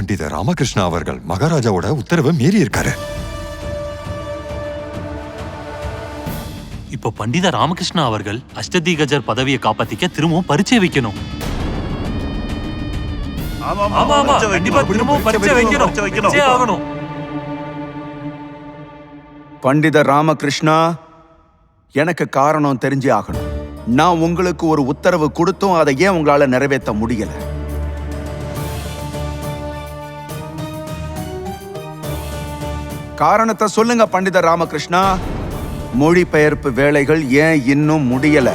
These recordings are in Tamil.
பண்டித ராமகிருஷ்ணா அவர்கள் மகாராஜாவோட உத்தரவை மீறி இருக்காரு இப்போ பண்டித ராமகிருஷ்ணா அவர்கள் அஷ்டதிகஜர் பதவியை காப்பாத்திக்க திரும்பவும் பரீட்சை வைக்கணும். பண்டித ராமகிருஷ்ணா எனக்கு காரணம் தெரிஞ்சே ஆகணும். நான் உங்களுக்கு ஒரு உத்தரவு கொடுத்தும் அதை ஏன் உங்களால நிறைவேற்ற முடியல? காரணத்தை சொல்லுங்க பண்டித ராமகிருஷ்ணா. மொழிபெயர்ப்பு வேலைகள் ஏன் இன்னும் முடியல?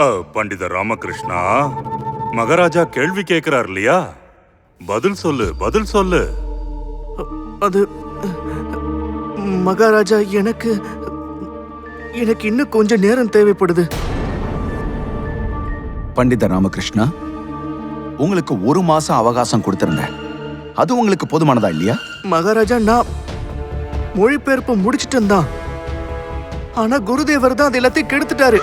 அ, பண்டித ராமகிருஷ்ணா மகாராஜா கேள்வி கேட்கிறார் இல்லையா? பதில் சொல்லு பதில் சொல்லு. அது மகாராஜா எனக்கு எனக்கு இன்னும் கொஞ்சம் நேரம் தேவைப்படுது. பண்டித ராமகிருஷ்ணா உங்களுக்கு ஒரு மாசம் அவகாசம் கொடுத்திருந்தேன். அது உங்களுக்கு போதுமானதா இல்லையா? மகாராஜா நான் மொழிபெயர்ப்பு முடிச்சிட்டேன் தான் ஆனா குருதேவர் தான் அது எல்லாத்தையும் கெடுத்துட்டாரு.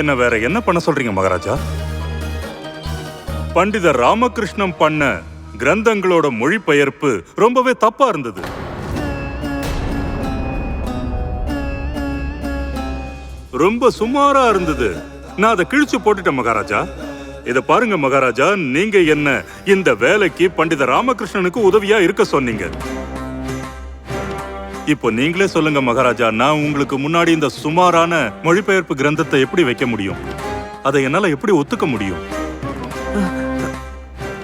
என்ன வேற என்ன பண்ண சொல்றீங்க மகாராஜா? பண்டித ராமகிருஷ்ணன் பண்ண கிரந்தங்களோட மொழிபெயர்ப்பு ரொம்பவே தப்பா இருந்தது. ரொம்ப சுமாரா இருந்தது. நான் அதை கிழிச்சு போட்டுட்டேன் மகாராஜா. இத பாருங்க மகாராஜா நீங்க என்ன இந்த வேலைக்கு பண்டித ராமகிருஷ்ணனுக்கு உதவியா இருக்க சொன்னீங்க? இப்போ நீங்களே சொல்லுங்க மகாராஜா நான் உங்களுக்கு முன்னாடி இந்த சுமாரான மொழிபெயர்ப்பு கிரந்தத்தை எப்படி வைக்க முடியும்? அதை என்னால எப்படி ஒத்துக்க முடியும்?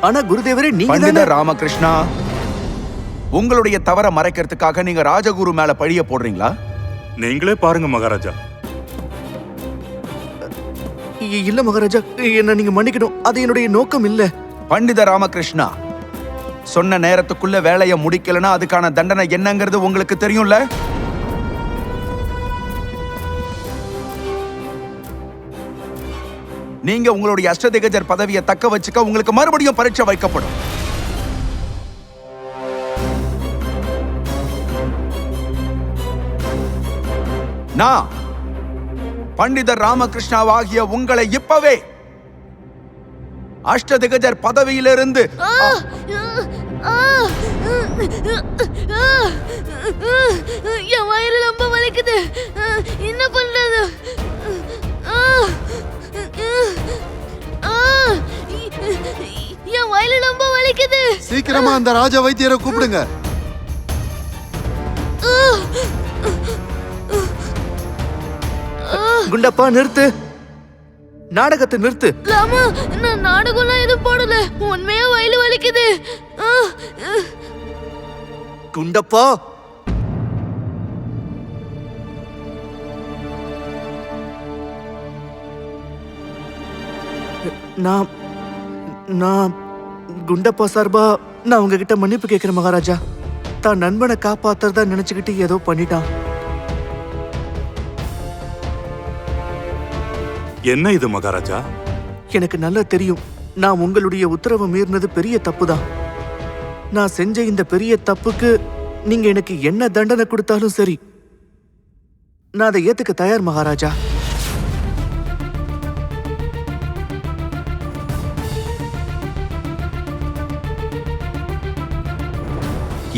ஆனா குருதேவரே நீங்க பண்டித ராமகிருஷ்ணா உங்களுடைய தவற மறைக்கிறதுக்காக நீங்க ராஜகுரு மேல பழிய போடுறீங்களா? நீங்களே பாருங்க மகாராஜா. இல்ல மகாராஜா என்ன நீங்க மன்னிக்கணும். அது என்னுடைய நோக்கம் இல்ல. பண்டித ராமகிருஷ்ணா சொன்ன நேரத்துக்குள்ள வேலையை முடிக்கலனா அதுக்கான தண்டனை என்னங்கிறது உங்களுக்கு தெரியும்ல? நீங்க உங்களுடைய அஷ்டதிகஜர் பதவியை தக்க வச்சுக்க உங்களுக்கு மறுபடியும் பரீட்சை வைக்கப்படும். நான் பண்டிதர் ராமகிருஷ்ணாவாகிய உங்களை இப்பவே அஷ்டதிகஜர் பதவியிலிருந்து என் வயிறு ரொம்ப வலிக்குது. என்ன பண்றது? என் வயிறு ரொம்ப வலிக்குது. சீக்கிரமா அந்த ராஜ வைத்தியரை கூப்பிடுங்க. குண்டப்பா நிறுத்து. நாடகத்தை நிறுத்து. ராமா நான் நாடகம்லாம் எதுவும் போடல. உண்மையா வயிறு வலிக்குது. குண்டப்பா. நான் நான் குண்டப்பா சார்பா நான் உங்ககிட்ட மன்னிப்பு கேட்கிறேன் மகாராஜா. தான் நண்பனை காப்பாத்துறதா நினைச்சுக்கிட்டு ஏதோ பண்ணிட்டான். என்ன இது மகாராஜா? எனக்கு நல்லா தெரியும். நான் உங்களுடைய உத்தரவை மீறினது பெரிய தப்பு தான் நான் செஞ்ச இந்த பெரிய தப்புக்கு நீங்க எனக்கு என்ன தண்டனை கொடுத்தாலும் சரி. நான் அதை ஏத்துக்க தயார் மகாராஜா.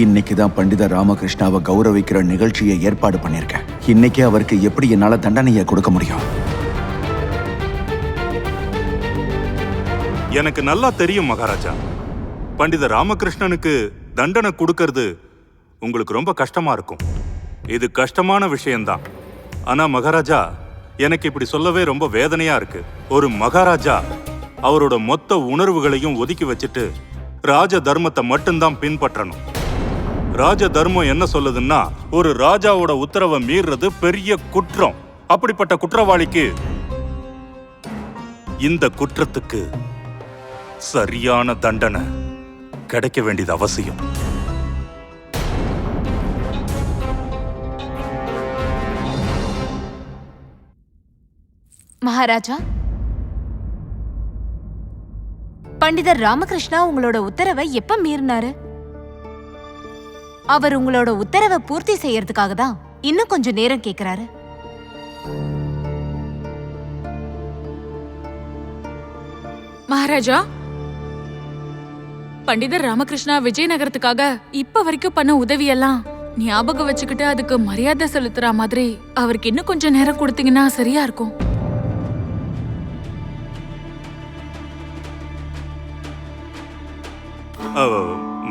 இன்னைக்கு தான் பண்டிதர் ராமகிருஷ்ணாவை கௌரவிக்கிற நிகழ்ச்சியை ஏற்பாடு பண்ணியிருக்கேன். இன்னைக்கு அவருக்கு எப்படி என்னால தண்டனையை கொடுக்க முடியும்? எனக்கு நல்லா தெரியும் மகாராஜா. பண்டித ராமகிருஷ்ணனுக்கு தண்டனை கொடுக்கறது உங்களுக்கு ரொம்ப கஷ்டமா இருக்கும். இது கஷ்டமான விஷயம்தான். ஆனா மகாராஜா எனக்கு இப்படி சொல்லவே ரொம்ப வேதனையா இருக்கு. ஒரு மகாராஜா அவரோட மொத்த உணர்வுகளையும் ஒதுக்கி வச்சுட்டு ராஜ தர்மத்தை மட்டும்தான் பின்பற்றணும். ராஜ தர்மம் என்ன சொல்லுதுன்னா ஒரு ராஜாவோட உத்தரவை மீறுறது பெரிய குற்றம். அப்படிப்பட்ட குற்றவாளிக்கு இந்த குற்றத்துக்கு சரியான தண்டனை கிடைக்க வேண்டியது அவசியம். மகாராஜா பண்டிதர் ராமகிருஷ்ணா உங்களோட உத்தரவை எப்ப மீறினாரு? அவர் உங்களோட உத்தரவை பூர்த்தி செய்யறதுக்காக தான் இன்னும் கொஞ்சம் நேரம் கேக்குறாரு. மகாராஜா பண்டிதர் ராமகிருஷ்ணா விஜயநகரத்துக்காக இப்ப வரைக்கும் பண்ண உதவியெல்லாம் ஞாபகம் வச்சுக்கிட்டு அதுக்கு மரியாதை செலுத்துற மாதிரி அவருக்கு இன்னும் கொஞ்சம் நேரம் கொடுத்தீங்கன்னா சரியா இருக்கும்.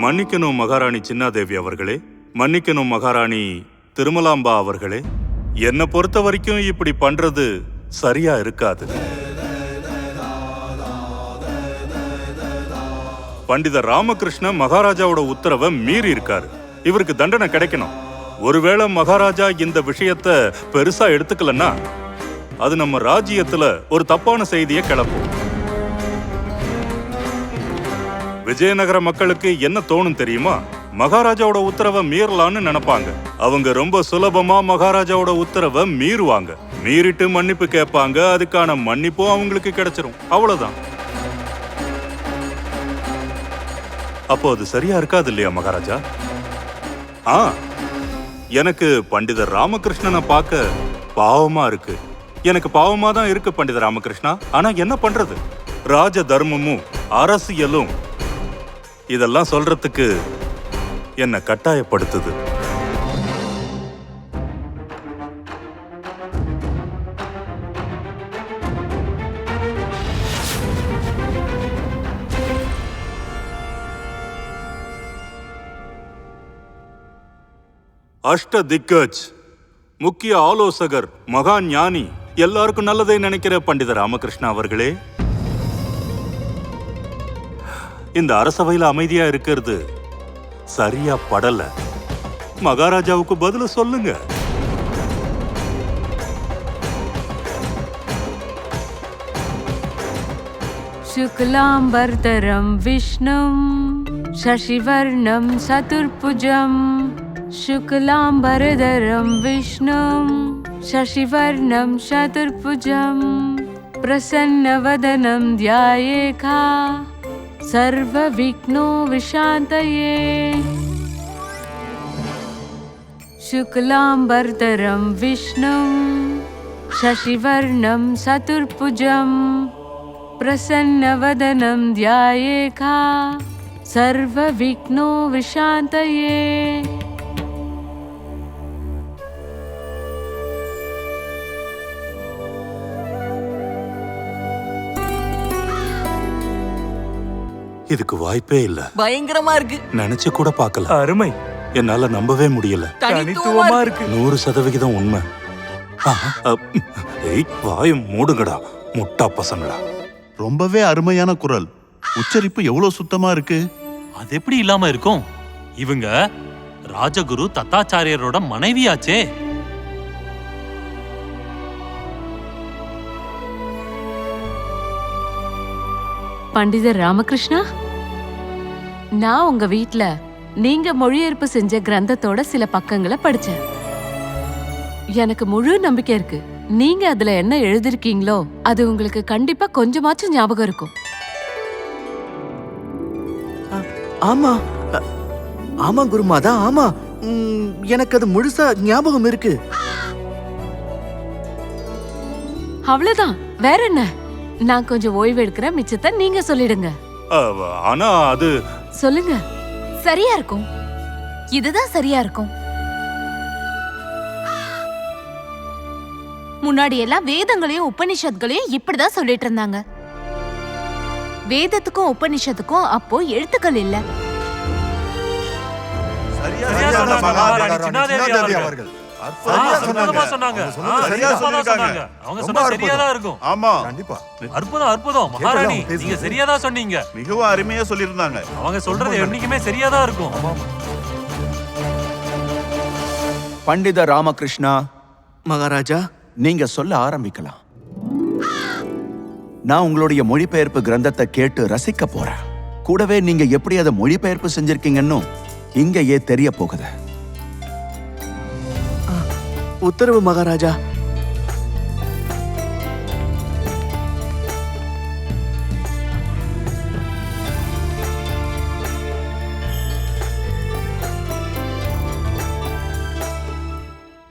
மன்னிக்கணும் மகாராணி சின்னாதேவி அவர்களே. மன்னிக்கணும் மகாராணி திருமலாம்பா அவர்களே. என்னை பொறுத்த வரைக்கும் இப்படி பண்றது சரியா இருக்காது. பண்டித ராமகிருஷ்ண மகாராஜாவோட உத்தரவை மீறி இருக்காரு. இவருக்கு தண்டனை கிடைக்கணும். ஒருவேளை மகாராஜா இந்த விஷயத்த பெருசா எடுத்துக்கலன்னா அது நம்ம ராஜ்யத்துல ஒரு தப்பான செய்தியை கிளப்பும். விஜயநகர மக்களுக்கு என்ன தோணும் தெரியுமா? மகாராஜாவோட உத்தரவை மீறலான்னு நினைப்பாங்க. அவங்க ரொம்ப சுலபமா மகாராஜாவோட உத்தரவை மீறுவாங்க. மீறிட்டு மன்னிப்பு கேட்பாங்க. அதுக்கான மன்னிப்பும் அவங்களுக்கு கிடைச்சிரும். அவ்வளவுதான். அப்போ அது சரியா இருக்காது இல்லையா மகாராஜா? ஆ எனக்கு பண்டிதர் ராமகிருஷ்ணனை பார்க்க பாவமா இருக்கு. எனக்கு பாவமா தான் இருக்கு பண்டித ராமகிருஷ்ணா. ஆனா என்ன பண்றது? ராஜ தர்மமும் அரசியலும் இதெல்லாம் சொல்றதுக்கு என்ன கட்டாயப்படுத்துது. அஷ்ட திக்கஜ் முக்கிய ஆலோசகர் மகா ஞானி எல்லாருக்கும் நல்லதை நினைக்கிற பண்டித ராமகிருஷ்ணா அவர்களே இந்த அரசவையில அமைதியா இருக்கிறது சரியா படல மகாராஜாவுக்கு பதில சொல்லுங்க शुक्लाम्बरधरं विष्णुं शशिवर्णं चतुर्भुजं शुक्लाम्बरधरं विष्णुं शशिवर्णं चतुर्भुजं प्रसन्नवदनं ध्यायेखा सर्वविघ्नो विशान्तये। शुक्लाम्बरधरं विष्णुं शशिवर्णं चतुर्भुजम् प्रसन्नवदनं ध्यायेखा सर्वविघ्नो विशान्तये இதுக்கு வாய்ப்பே இல்ல. பயங்கரமா இருக்கு. நினைச்சு கூட பார்க்கல. அருமை. என்னால நம்பவே முடியல. தனித்துவமா இருக்கு. நூறு சதவிகிதம் உண்மை. ஏய், வாயை மூடுங்கடா. முட்டா பசங்களா. ரொம்பவே அருமையான குரல். உச்சரிப்பு எவ்வளவு சுத்தமா இருக்கு? அது எப்படி இல்லாம இருக்கும்? இவங்க ராஜகுரு தத்தாச்சாரியரோட மனைவியாச்சே. பண்டிதர் ராமகிருஷ்ணா? நான் உங்க வீட்ல நீங்க மொழியேற்பு செஞ்ச கிரந்தத்தோட சில பக்கங்களை படிச்சேன். எனக்கு முழு நம்பிக்கை இருக்கு. நீங்க அதுல என்ன எழுதிருக்கீங்களோ அது உங்களுக்கு கண்டிப்பா கொஞ்சமாச்சும் ஞாபகம் இருக்கும். ஆமா. ஆமா குருமாதா ஆமா. எனக்கு அது முழுசா ஞாபகம் இருக்கு. அவ்வளவுதான். வேற என்ன? நான் கொஞ்சம் ஓய்வு எடுக்கிறேன் மிச்சத்தை நீங்க சொல்லிடுங்க. ஆனா அது சொல்லுங்க. சரியா இருக்கும். இதுதான் சரியா இருக்கும். முன்னாடி எல்லாம் வேதங்களையும் உபனிஷத்களையும் இப்படிதான் சொல்லிட்டு இருந்தாங்க. வேதத்துக்கும் உபனிஷத்துக்கும் அப்போ எழுத்துக்கள் இல்ல. சரியா சொன்னாங்க, மகாராணி சின்னாதேவி அவர்கள். சரியா சொன்னாங்க. சொன்னாங்க அவங்க சொன்னது ஆ, சரியா சிறப்பா தான் சொல்லியிருக்காங்க. சொன்னாங்க. அவங்க ரொம்ப சொன்னா அற்புதம். சரியா தான் இருக்கும் ஆமா கண்டிப்பா அற்புதம் அற்புதம் மகாராணி கேட்டலாம், நீங்க பேசுங்க. சரியா தான் சொன்னீங்க மிகவும் அருமையா சொல்லியிருந்தாங்க அவங்க சொல்றது என்னைக்குமே சரியா தான் இருக்கும் பண்டித ராமகிருஷ்ணா மகாராஜா நீங்க சொல்ல ஆரம்பிக்கலாம் நான் உங்களுடைய மொழிபெயர்ப்பு கிரந்தத்தை கேட்டு ரசிக்க போறேன் கூடவே நீங்க எப்படி அதை மொழிபெயர்ப்பு செஞ்சிருக்கீங்கன்னு இங்கேயே தெரிய போகுது உத்தரவு மகாராஜா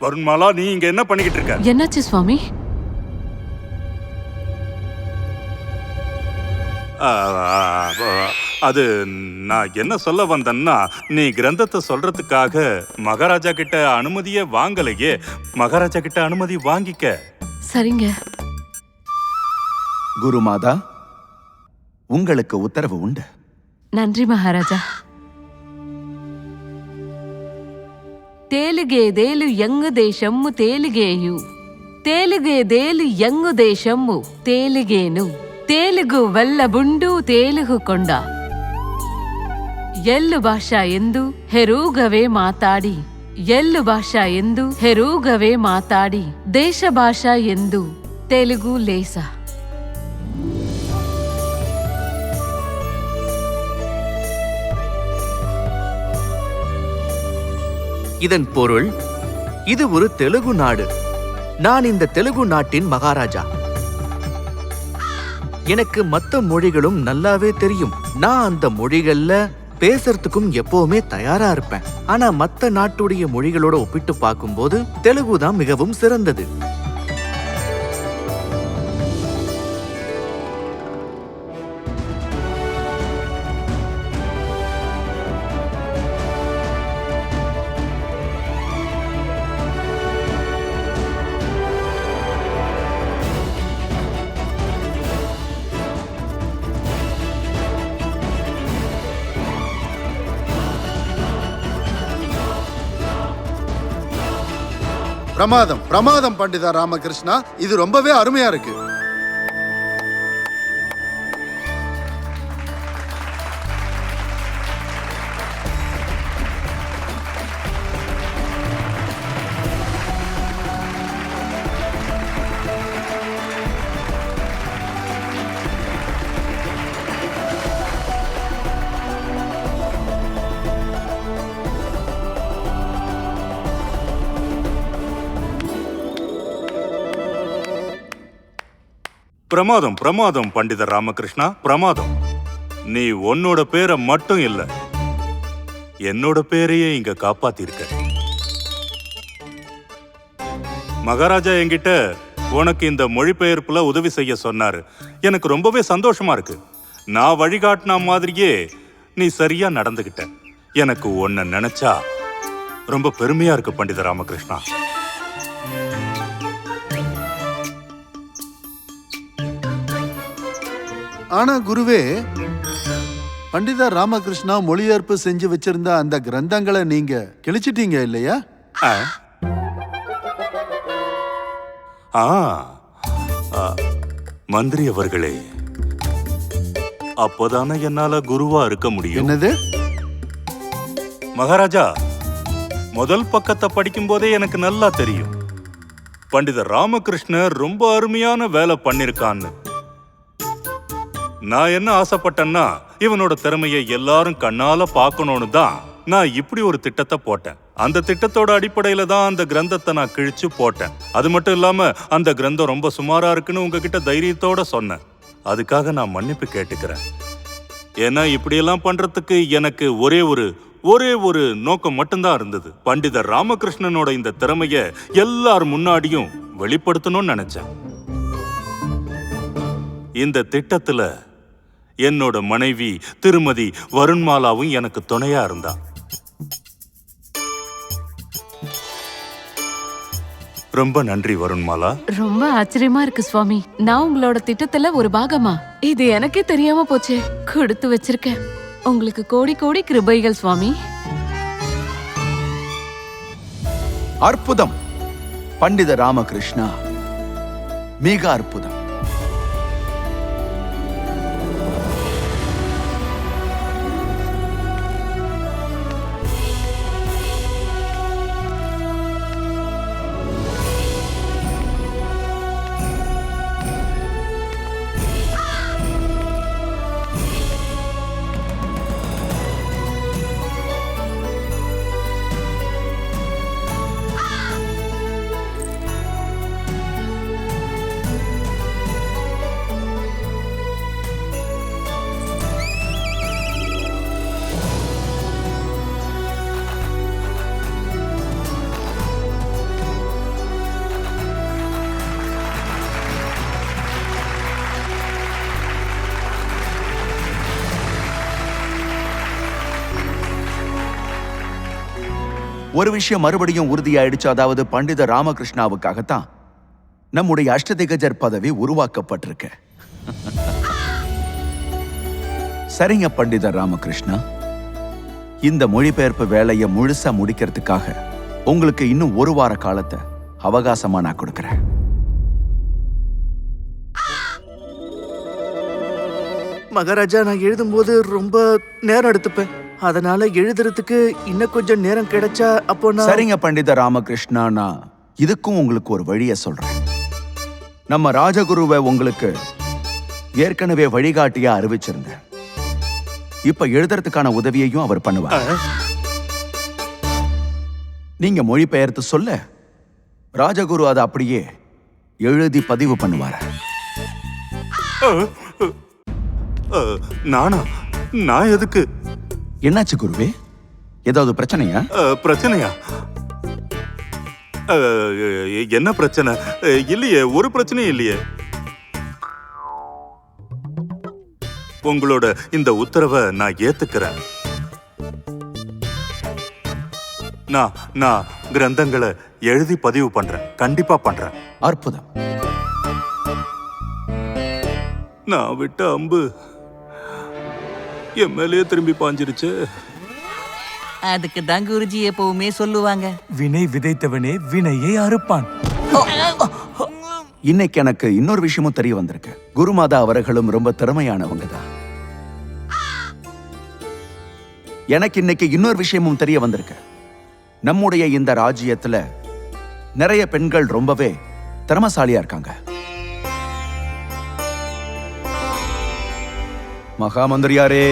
வருண்மாலா நீ இங்க என்ன பண்ணிக்கிட்டு இருக்க என்னாச்சு சுவாமி அது நான் என்ன சொல்ல வந்தேன்னா நீ கிரந்தத்தை சொல்றதுக்காக மகாராஜா கிட்ட அனுமதியே வாங்கலையே. மகாராஜா கிட்ட அனுமதி வாங்கிக்க. சரிங்க. குருமாதா உங்களுக்கு உத்தரவு உண்டு. நன்றி மகாராஜா. தேலுகே தேலு யங் తేలుగేదేలు தேலுகேயு. தேலுகே தேலு తేలుగేదేలు ఎంగు దేశమ్ము தேலுகு తేలుగు புண்டு தேலுகு கொண்டா. ಎಲ್ಲು ಭಾಷಾ ಎಂದು ಹೆರೂಗವೇ ಮಾತಾಡಿ ಎಲ್ಲು ಭಾಷಾ ಎಂದು ಹೆರೂಗವೇ ಮಾತಾಡಿ ದೇಶ ಭಾಷಾ ಎಂದು ತೆಲುಗು ಲೇಸ இதன் பொருள் இது ஒரு தெலுகு நாடு நான் இந்த தெலுகு நாட்டின் மகாராஜா எனக்கு மத்த மொழிகளும் நல்லாவே தெரியும் நான் அந்த மொழிகள்ல பேசுறதுக்கும் எப்பவுமே தயாரா இருப்பேன். ஆனா மத்த நாட்டுடைய மொழிகளோட ஒப்பிட்டு பார்க்கும்போது தெலுங்கு தான் மிகவும் சிறந்தது. பிரமாதம் பிரமாதம் பண்டிதா ராமகிருஷ்ணா. இது ரொம்பவே அருமையா இருக்கு. பிரமாதம் பிரமாதம் பண்டிதர் ராமகிருஷ்ணா பிரமாதம். நீ உன்னோட பேரை மட்டும் இல்ல என்னோட பேரையே இங்க காப்பாத்திருக்க. மகாராஜா என்கிட்ட உனக்கு இந்த மொழிபெயர்ப்புல உதவி செய்ய சொன்னாரு. எனக்கு ரொம்பவே சந்தோஷமா இருக்கு. நான் வழிகாட்டின மாதிரியே நீ சரியா நடந்துகிட்ட. எனக்கு உன்னை நினைச்சா ரொம்ப பெருமையா இருக்கு பண்டித ராமகிருஷ்ணா. ஆனா குருவே பண்டிதா ராமகிருஷ்ணா மொழிபெயர்ப்பு செஞ்சு வச்சிருந்த அந்த கிரந்தங்களை நீங்க கிழிச்சிட்டீங்க இல்லையா? ஆ, மந்திரி அவர்களே அப்போதானே என்னால குருவா இருக்க முடியும்? என்னது? மகாராஜா முதல் பக்கத்தை படிக்கும் போதே எனக்கு நல்லா தெரியும். பண்டிதர் ராமகிருஷ்ணர் ரொம்ப அருமையான வேலை பண்ணிருக்கான்னு. நான் என்ன ஆசைப்பட்டேன்னா இவனோட திறமையை எல்லாரும் கண்ணால பார்க்கணும்னு தான் நான் இப்படி ஒரு திட்டத்தை போட்டேன். அந்த திட்டத்தோட அடிப்படையில தான் அந்த கிரந்தத்தை நான் கிழிச்சு போட்டேன். அது மட்டும் இல்லாம அந்த கிரந்தம் ரொம்ப சுமாரா இருக்குன்னு உங்ககிட்ட தைரியத்தோட சொன்னேன். அதுக்காக நான் மன்னிப்பு கேட்டுக்கிறேன். ஏன்னா இப்படியெல்லாம் பண்றதுக்கு எனக்கு ஒரே ஒரு ஒரே ஒரு நோக்கம் மட்டும்தான் இருந்தது. பண்டிதர் ராமகிருஷ்ணனோட இந்த திறமைய எல்லார் முன்னாடியும் வெளிப்படுத்தணும்னு நினைச்சேன். இந்த திட்டத்துல என்னோட மனைவி திருமதி வருண்மாலாவும் எனக்கு துணையா இருந்தா. ரொம்ப நன்றி வருண்மாலா. ரொம்ப ஆச்சரியமா இருக்கு சுவாமி. நான் உங்களோட திட்டத்துல ஒரு பாகமா? இது எனக்கே தெரியாம போச்சே. கொடுத்து வச்சிருக்கேன். உங்களுக்கு கோடி கோடி கிருபைகள் சுவாமி. அற்புதம். பண்டித ராமகிருஷ்ணா. மிக அற்புதம். ஒரு விஷயம் மறுபடியும் உறுதியாயிடுச்சு அதாவது பண்டித ராமகிருஷ்ணாவுக்காகத்தான். நம்முடைய அஷ்டதிகஜர் பதவி உருவாக்கப்பட்டிருக்கு. சரிங்க பண்டித ராமகிருஷ்ணா. இந்த மொழிபெயர்ப்பு வேலையை முழுசா முடிக்கிறதுக்காக உங்களுக்கு இன்னும் ஒரு வார காலத்தை அவகாசமா நான் கொடுக்கறேன். மகாராஜா நான் எழுதும்போது ரொம்ப நேரம் எடுத்துப்பேன். அதனால எழுதுறதுக்கு இன்னும் கொஞ்சம் நேரம் கிடைச்சா அப்போ நான் சரிங்க பண்டித ராமகிருஷ்ணா நான் இதுக்கும் உங்களுக்கு ஒரு வழியை சொல்றேன். நம்ம ராஜகுருவை உங்களுக்கு ஏற்கனவே வழிகாட்டியா அறிவிச்சிருந்தேன். இப்ப எழுதுறதுக்கான உதவியையும் அவர் பண்ணுவார். நீங்க மொழிபெயர்த்து சொல்ல ராஜகுரு அதை அப்படியே எழுதி பதிவு பண்ணுவார். நானா? நான் எதுக்கு என்னாச்சு குருவே? ஏதாவது பிரச்சனையா? பிரச்சனையா? என்ன பிரச்சனை? இல்லையே ஒரு பிரச்சனையும் இல்லையே. உங்களோட இந்த உத்தரவை நான் ஏத்துக்கிறேன். நான் நான் கிரந்தங்களை எழுதி பதிவு பண்றேன். கண்டிப்பா பண்றேன். அற்புதம். நான் விட்ட அம்பு என் மேலேயே திரும்பி பாஞ்சிருச்சு. அதுக்கு தான் குருஜி எப்பவுமே சொல்லுவாங்க. வினை விதைத்தவனே வினையை அறுப்பான். இன்னைக்கு எனக்கு இன்னொரு விஷயமும் தெரிய வந்திருக்கு. குருமாதா அவர்களும் ரொம்ப திறமையானவங்க தான். எனக்கு இன்னைக்கு இன்னொரு விஷயமும் தெரிய வந்திருக்கு. நம்முடைய இந்த ராஜ்யத்துல நிறைய பெண்கள் ரொம்பவே திறமசாலியா இருக்காங்க. மகாமந்திரியாரே.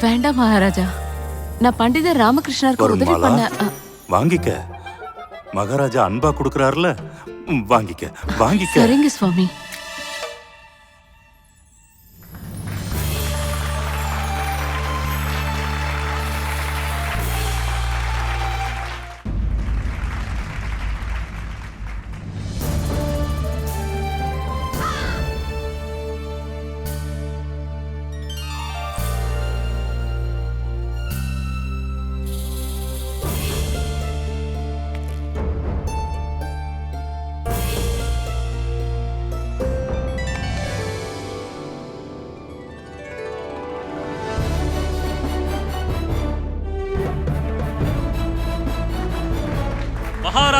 வேண்டாம் மகாராஜா. நான் பண்டிதர் ராமகிருஷ்ணருக்கு உதவி பண்ண வாங்கிக்க. மகாராஜா அன்பா கொடுக்கறாருல? வாங்கிக்க வாங்கிக்க. சரிங்க சுவாமி.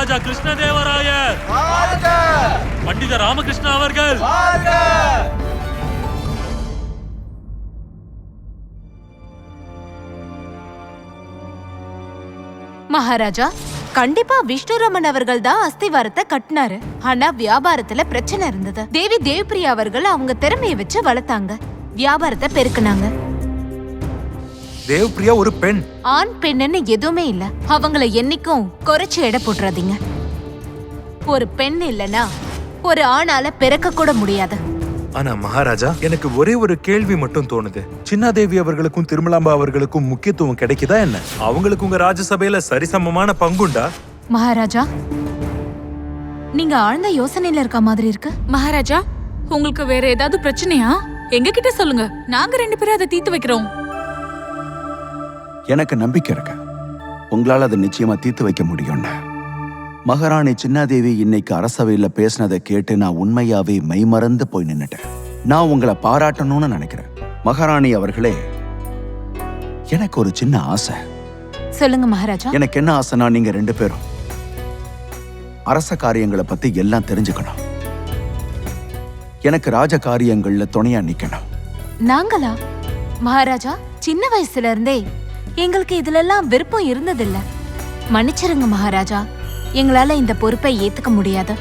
மகாராஜா கிருஷ்ணதேவராயர் பண்டித ராமகிருஷ்ணா அவர்கள். மகாராஜா கண்டிப்பா விஷ்ணுரமன் அவர்கள் தான் அஸ்திவாரத்தை கட்டினாரு. ஆனா வியாபாரத்துல பிரச்சனை இருந்தது. தேவி தேவப்பிரியா அவர்கள் அவங்க திறமைய வச்சு வளர்த்தாங்க. வியாபாரத்தை பெருக்குனாங்க. தேவ்பிரியா ஒரு பெண். ஆண் பெண்ணுன்னு எதுவுமே இல்ல. அவங்கள என்னைக்கும் குறைச்சு எடை போட்டுறாதீங்க. ஒரு பெண் இல்லனா ஒரு ஆணால பிறக்க கூட முடியாது. ஆனா மகாராஜா எனக்கு ஒரே ஒரு கேள்வி மட்டும் தோணுது. சின்னாதேவி அவர்களுக்கும் திருமலாம்பா அவர்களுக்கும் முக்கியத்துவம் கிடைக்குதா என்ன? அவங்களுக்கு உங்க ராஜசபையில சரிசமமான பங்குண்டா? மகாராஜா நீங்க ஆழ்ந்த யோசனையில இருக்க மாதிரி இருக்கு. மகாராஜா உங்களுக்கு வேற ஏதாவது பிரச்சனையா? எங்க கிட்ட சொல்லுங்க. நாங்க ரெண்டு பேரும் அதை தீர்த்து வைக்கிறோம். எனக்கு நம்பிக்கை இருக்கு. உங்களால அதை நிச்சயமா தீர்த்து வைக்க முடியும்னு. மகாராணி சின்னாதேவி இன்னைக்கு அரசவையில பேசினதை கேட்டு நான் உண்மையாவே மெய்மறந்து போய் நின்னுட்டேன். நான் உங்களை பாராட்டணும்னு நினைக்கிறேன். மகாராணி அவர்களே எனக்கு ஒரு சின்ன ஆசை. சொல்லுங்க மகாராஜா. எனக்கு என்ன ஆசைனா நீங்க ரெண்டு பேரும் அரச காரியங்களை பத்தி எல்லாம் தெரிஞ்சுக்கணும். எனக்கு ராஜ காரியங்கள்ல துணையா நிக்கணும். நாங்களா? மகாராஜா சின்ன வயசுல இருந்தே எங்களுக்கு இதுலெல்லாம் விருப்பம் இருந்ததில்ல. மன்னிச்சிருங்க மகாராஜா. எங்களால இந்த பொறுப்பை ஏத்துக்க முடியாது.